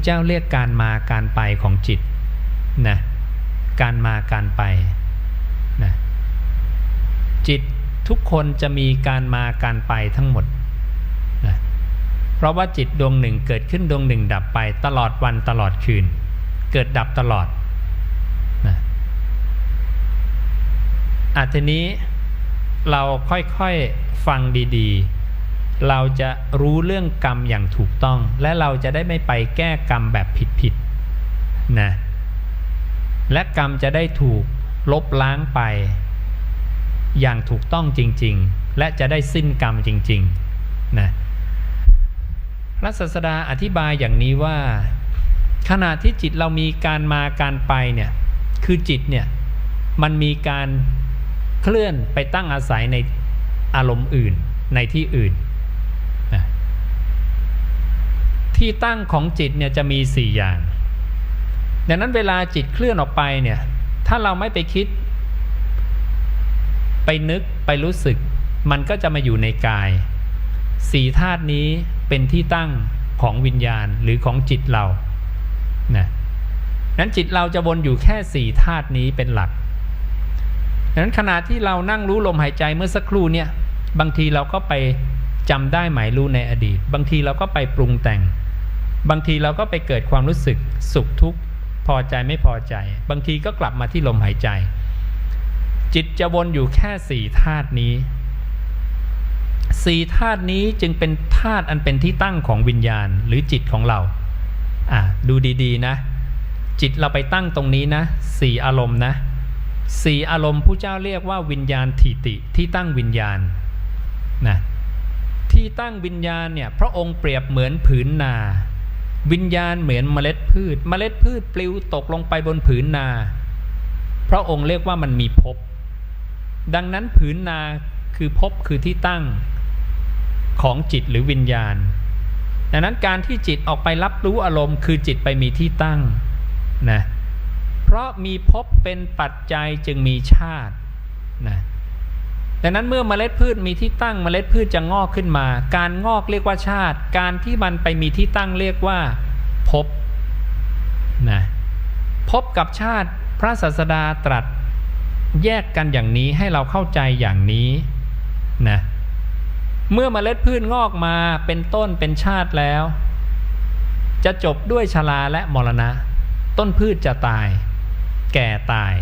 ูเจ้าเรียกการมาการไปของจิตนะการมาการไปนะจิตทุกคนจะมีการมาการไปทั้งหมดนะเพราะว่าจิตดวงหนึ่งเกิดขึ้นดวงหนึ่งดับไปตลอดวันตลอดคืน เกิดดับตลอดนะอาทีนี้เราค่อยๆฟังดีๆ เราจะรู้เรื่องกรรมอย่างถูกต้อง และเราจะได้ไม่ไปแก้กรรมแบบผิดๆนะและกรรมจะได้ถูกลบล้างไป อย่างถูกต้องจริง ๆ และจะได้สิ้นกรรมจริงๆนะรัศสดาอธิบายอย่างนี้ว่า ขณะที่จิตเรามีการมาการไปเนี่ยคือจิตเนี่ยมันมีการเคลื่อนไปตั้งอาศัยในอารมณ์อื่นในที่อื่นนะ ที่ตั้งของจิตเนี่ยจะมี 4 อย่าง ดังนั้นเวลาจิตเคลื่อนออกไปเนี่ย ถ้าเราไม่ไปคิด ไปนึกไปรู้สึก มันก็จะมาอยู่ในกายสี่ธาตุนี้เป็นที่ตั้งของวิญญาณหรือของจิตเรานะนั้นจิตเราจะวนอยู่แค่สี่ธาตุนี้เป็นหลักดังนั้นขณะที่เรานั่งรู้ลมหายใจเมื่อสักครู่เนี่ย บางทีเราก็ไปจำได้หมายรู้ในอดีต บางทีเราก็ไปปรุงแต่ง บางทีเราก็ไปเกิดความรู้สึกสุขทุกข์พอใจไม่พอใจ บางทีก็กลับมาที่ลมหายใจ จิตจะวนอยู่แค่สี่ธาตุนี้สี่ธาตุนี้จึงเป็นธาตุอันเป็นที่ตั้งของวิญญาณหรือจิตของเราอะดูดีๆนะ จิตเราไปตั้งตรงนี้นะสี่อารมณ์นะสี่อารมณ์ผู้เจ้าเรียกว่าวิญญาณทิติที่ตั้งวิญญาณนะที่ตั้งวิญญาณเนี่ยพระองค์เปรียบเหมือนผืนนา วิญญาณเหมือนเมล็ดพืช เมล็ดพืชปลิวตกลงไปบนผืนนา พระองค์เรียกว่ามันมีภพดังนั้นผืนนาคือภพคือที่ตั้งของจิตหรือวิญญาณ ดังนั้นการที่จิตออกไปรับรู้อารมณ์ คือจิตไปมีที่ตั้งนะเพราะมีภพเป็นปัจจัยจึงมีชาตินะ ดังนั้นเมื่อเมล็ดพืชมีที่ตั้งเมล็ดพืชจะงอกขึ้นมา การงอกเรียกว่าชาติ การที่มันไปมีที่ตั้งเรียกว่าภพนะภพกับชาติพระศาสดาตรัส แยกกันอย่างนี้ให้เราเข้าใจอย่างนี้นะเมื่อเมล็ดพืชงอกมาเป็นต้นเป็นชาติแล้ว จะจบด้วยชราและมรณะ ต้นพืชจะตาย แก่ตาย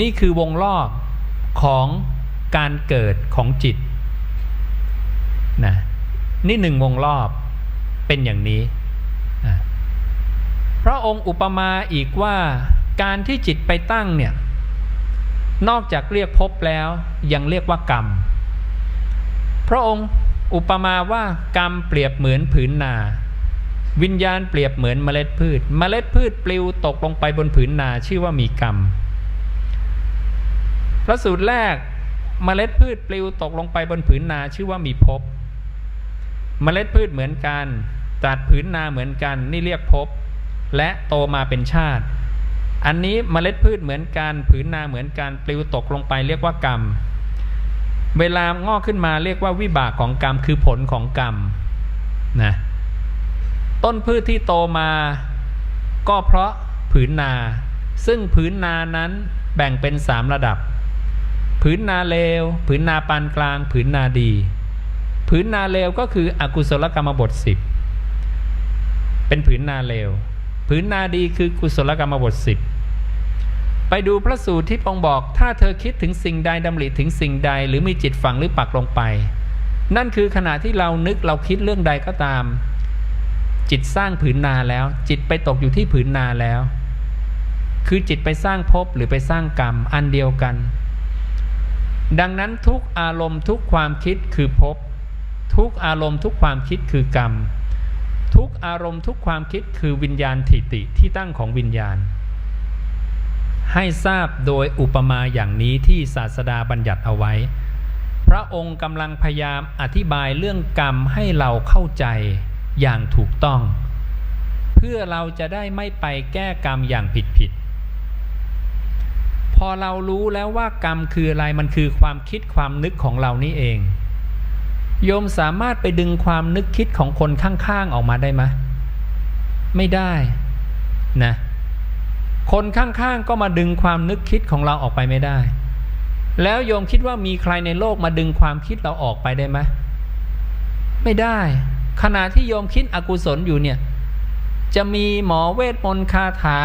นี่คือวงรอบของ การเกิดของจิตนะนี่หนึ่งวงรอบเป็นอย่างนี้นะพระองค์อุปมาอีกว่าการที่จิตไปตั้งเนี่ยนอกจากเรียกพบแล้วยังเรียกว่ากรรม พระองค์อุปมาว่ากรรมเปรียบเหมือนผืนนา วิญญาณเปรียบเหมือนเมล็ดพืช เมล็ดพืชปลิวตกลงไปบนผืนนาชื่อว่ามีกรรมพระสูตรแรก เมล็ดพืชปลิวตกลงไปบนผืนนาชื่อว่ามีภพเมล็ดพืชเหมือนกันตัดผืนนาเหมือนกันนี่เรียกภพและโตมาเป็นชาติ อันนี้เมล็ดพืชเหมือนกันผืนนาเหมือนกันปลิวตกลงไปเรียกว่ากรรม เวลางอกขึ้นมาเรียกว่าวิบากของกรรมคือผลของกรรมนะต้นพืชที่โตมาก็เพราะผืนนา ซึ่งผืนนานั้นแบ่งเป็นสามระดับ ผืนนาเลวผืนนาปานกลางผืนนาดีผืนนาเลวก็คืออกุศลกรรมบทสิบเป็นผืนนาเลวผืนนาดีคือกุศลกรรมบทสิบไปดูพระสูตรที่พระองค์บอก ถ้าเธอคิดถึงสิ่งใดดำริถึงสิ่งใด หรือมีจิตฝังหรือปักลงไป นั่นคือขณะที่เรานึกเราคิดเรื่องใดก็ตาม จิตสร้างผืนนาแล้ว จิตไปตกอยู่ที่ผืนนาแล้ว คือจิตไปสร้างภพหรือไปสร้างกรรมอันเดียวกัน ดังนั้นทุกอารมณ์ทุกความคิดคือภพทุกอารมณ์ทุกความคิดคือกรรม ทุกอารมณ์ทุกความคิดคือวิญญาณถิติที่ตั้งของวิญญาณ ให้ทราบโดยอุปมาอย่างนี้ที่ศาสดาบัญญัติเอาไว้ พระองค์กำลังพยายามอธิบายเรื่องกรรมให้เราเข้าใจอย่างถูกต้อง เพื่อเราจะได้ไม่ไปแก้กรรมอย่างผิดผิด พอเรารู้แล้วว่ากรรมคืออะไรมันคือความคิดความนึกของเรานี่เอง โยมสามารถไปดึงความนึกคิดของคนข้างๆออกมาได้ไหมไม่ได้นะคนข้างๆก็มาดึงความนึกคิดของเราออกไปไม่ได้ แล้วโยมคิดว่ามีใครในโลกมาดึงความคิดเราออกไปได้ไหมไม่ได้ ขณะที่โยมคิดอกุศลอยู่เนี่ย จะมีหมอเวทมนต์คาถา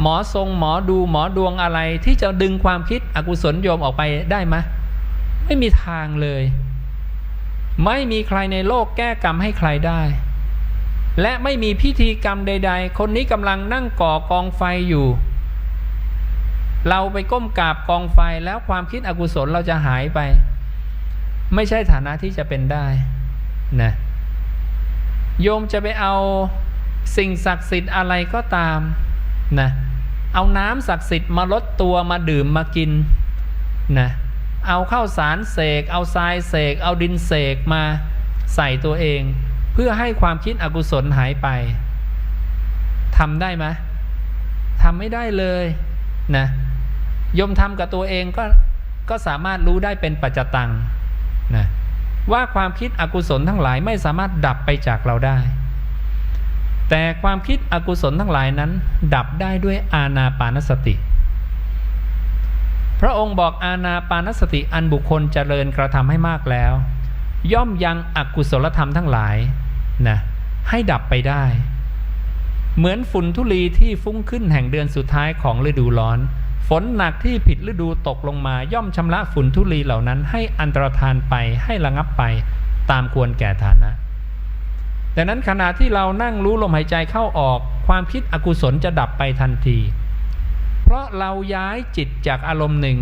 หมอทรงหมอดูหมอดวงอะไรที่จะดึงความคิดอกุศลโยมออกไปได้ไหมไม่มีทางเลย ไม่มีใครในโลกแก้กรรมให้ใครได้ และไม่มีพิธีกรรมใด ๆ คนนี้กำลังนั่งก่อกองไฟอยู่ เราไปก้มกราบกองไฟแล้วความคิดอกุศลเราจะหายไป ไม่ใช่ฐานะที่จะเป็นได้นะโยมจะไปเอาสิ่งศักดิ์สิทธิ์อะไรก็ตามนะ เอาน้ำศักดิ์สิทธิ์มาลดตัวมาดื่มมากินนะเอาข้าวสารเสก เอาทรายเสก เอาดินเสกมาใส่ตัวเอง เพื่อให้ความคิดอกุศลหายไปทำได้ไหมทำไม่ได้เลยนะยมทำกับตัวเองก็ก็สามารถรู้ได้เป็นปัจจตังนะว่าความคิดอกุศลทั้งหลายไม่สามารถดับไปจากเราได้ แต่ความคิดอกุศลทั้งหลายนั้น ดับได้ด้วยอาณาปานสติ พระองค์บอกอาณาปานสติอันบุคคลเจริญกระทำให้มากแล้ว ย่อมยังอกุศลธรรมทั้งหลายนะให้ดับไปได้ เหมือนฝุ่นทุลีที่ฟุ้งขึ้นแห่งเดือนสุดท้ายของฤดูร้อน ฝนหนักที่ผิดฤดูตกลงมาย่อมชำระฝุ่นทุลีเหล่านั้นให้อันตรธานไปให้ระงับไปตามควรแก่ฐานะ ดังนั้นขณะที่เรานั่งรู้ลมหายใจเข้าออก ความคิดอกุศลจะดับไปทันที เพราะเราย้ายจิตจากอารมณ์หนึ่ง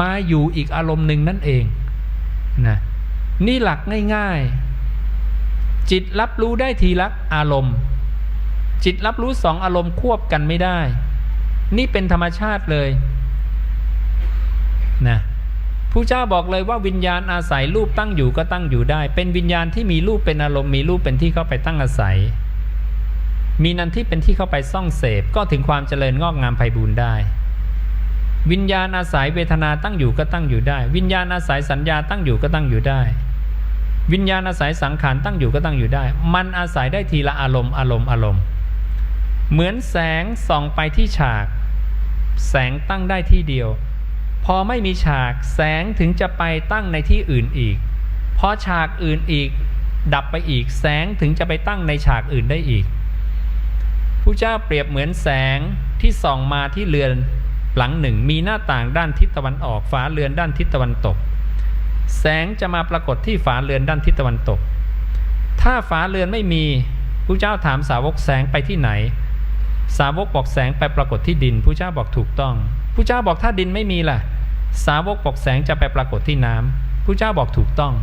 มาอยู่อีกอารมณ์หนึ่งนั่นเองนะนี่หลักง่ายๆ จิตรับรู้ได้ทีละอารมณ์ จิตรับรู้สองอารมณ์ควบกันไม่ได้ นี่เป็นธรรมชาติเลยนะ ผู้เจ้าบอกเลยว่าวิญญาณอาศัยรูปตั้งอยู่ก็ตั้งอยู่ได้ เป็นวิญญาณที่มีรูปเป็นอารมณ์มีรูปเป็นที่เข้าไปตั้งอาศัย มีนันที่เป็นที่เข้าไปซ่องเสพก็ถึงความเจริญงอกงามไพบูรณ์ได้ วิญญาณอาศัยเวทนาตั้งอยู่ก็ตั้งอยู่ได้ วิญญาณอาศัยสัญญาตั้งอยู่ก็ตั้งอยู่ได้ วิญญาณอาศัยสังขารตั้งอยู่ก็ตั้งอยู่ได้ มันอาศัยได้ทีละอารมณ์อารมณ์อารมณ์ เหมือนแสงส่องไปที่ฉาก แสงตั้งได้ที่เดียว พอไม่มีฉากแสงถึงจะไปตั้งในที่อื่นอีก พอฉากอื่นอีก ดับไปอีกแสงถึงจะไปตั้งในฉากอื่นได้อีกผู้เจ้าเปรียบเหมือนแสงที่ส่องมาที่เรือนหลังหนึ่งมีหน้าต่างด้านทิศตะวันออกฝาเรือนด้านทิศตะวันตก แสงจะมาปรากฏที่ฝาเรือนด้านทิศตะวันตก ถ้าฝาเรือนไม่มีผู้เจ้าถามสาวกแสงไปที่ไหน สาวกบอกแสงไปปรากฏที่ดินผู้เจ้าบอกถูกต้องผู้เจ้าบอกถ้าดินไม่มีล่ะ สาวกบอกแสงจะไปปรากฏที่น้ำผู้เจ้าบอกถูกต้อง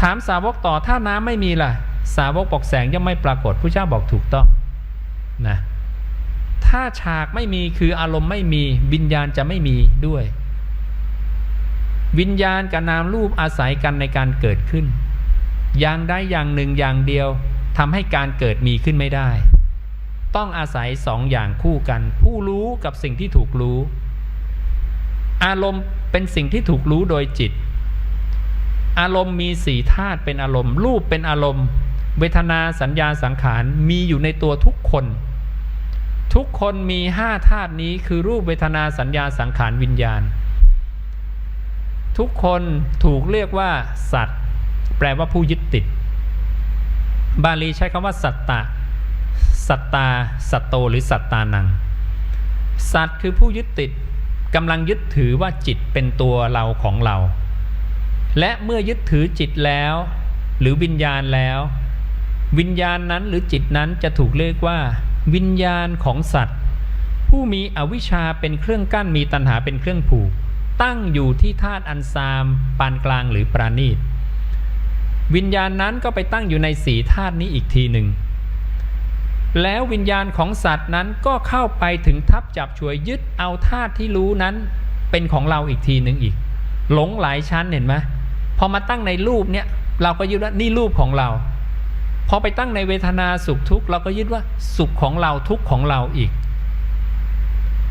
ถามสาวกต่อถ้าน้ำไม่มีล่ะ สาวกบอกแสงย่อมไม่ปรากฏผู้เจ้าบอกถูกต้องนะถ้าฉากไม่มีคืออารมณ์ไม่มีวิญญาณจะไม่มีด้วย วิญญาณกับนามรูปอาศัยกันในการเกิดขึ้น อย่างใดอย่างหนึ่งอย่างเดียวทำให้การเกิดมีขึ้นไม่ได้ ต้องอาศัยสองอย่างคู่กัน ผู้รู้กับสิ่งที่ถูกรู้ อารมณ์เป็นสิ่งที่ถูกรู้โดยจิต อารมณ์มีสี่ธาตุเป็นอารมณ์ รูปเป็นอารมณ์ เวทนาสัญญาสังขารมีอยู่ในตัวทุกคน ทุกคนมีห้าธาตุนี้คือรูปเวทนาสัญญาสังขารวิญญาณ ทุกคนถูกเรียกว่า สัตว์ แปลว่าผู้ยึดติด บาลีใช้คำว่า สัตตะ สัตตา สัตโตหรือสัตตานัง สัตว์คือผู้ยึดติด กำลังยึดถือว่าจิตเป็นตัวเราของเรา และเมื่อยึดถือจิตแล้ว หรือวิญญาณแล้ว วิญญาณนั้นหรือจิตนั้นจะถูกเรียกว่า วิญญาณของสัตว์ ผู้มีอวิชชาเป็นเครื่องกั้นมีตัณหาเป็นเครื่องผูก ตั้งอยู่ที่ธาตุอันซาม ปานกลางหรือปราณีตวิญญาณนั้นก็ไปตั้งอยู่ในสีธาตุนี้อีกทีหนึ่ง แล้ววิญญาณของสัตว์นั้นก็เข้าไปถึงทับจับช่วยยึดเอาธาตุที่รู้นั้นเป็นของเราอีกทีหนึ่งอีก หลงหลายชั้นเห็นไหมพอมาตั้งในรูปเนี่ยเราก็ยึดว่านี่รูปของเรา พอไปตั้งในเวทนาสุขทุกข์เราก็ยึดว่าสุขของเราทุกข์ของเราอีก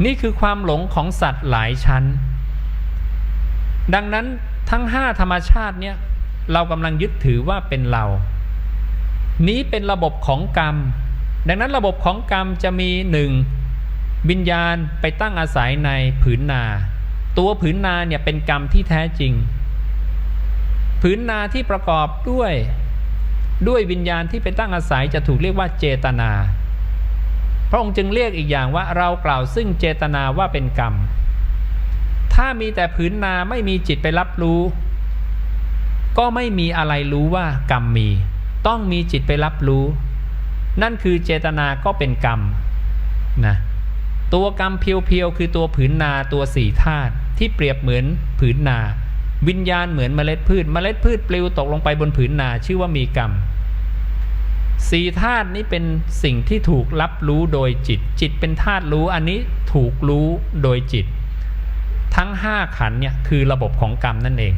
นี่คือความหลงของสัตว์หลายชั้น ดังนั้นทั้งห้าธรรมชาติเนี่ยเรากำลังยึดถือว่าเป็นเรา นี้เป็นระบบของกรรม ดังนั้นระบบของกรรมจะมีหนึ่งวิญญาณไปตั้งอาศัยในผืนนา ตัวผืนนาเนี่ยเป็นกรรมที่แท้จริง ผืนนาที่ประกอบด้วยด้วยวิญญาณที่ไปตั้งอาศัยจะถูกเรียกว่าเจตนา พระองค์จึงเรียกอีกอย่างว่าเรากล่าวซึ่งเจตนาว่าเป็นกรรม ถ้ามีแต่ผืนนาไม่มีจิตไปรับรู้ ก็ไม่มีอะไรรู้ว่ากรรมมี ต้องมีจิตไปรับรู้ นั่นคือเจตนาก็เป็นกรรมนะตัวกรรมเพียวๆคือตัวผืนนาตัวสี่ธาตุที่เปรียบเหมือนผืนนา วิญญาณเหมือนเมล็ดพืช เมล็ดพืชปลิวตกลงไปบนผืนนาชื่อว่ามีกรรมสี่ธาตุนี้เป็นสิ่งที่ถูกรับรู้โดยจิต จิตเป็นธาตุรู้อันนี้ถูกรู้โดยจิต ทั้งห้าขันเนี่ยคือระบบของกรรมนั่นเอง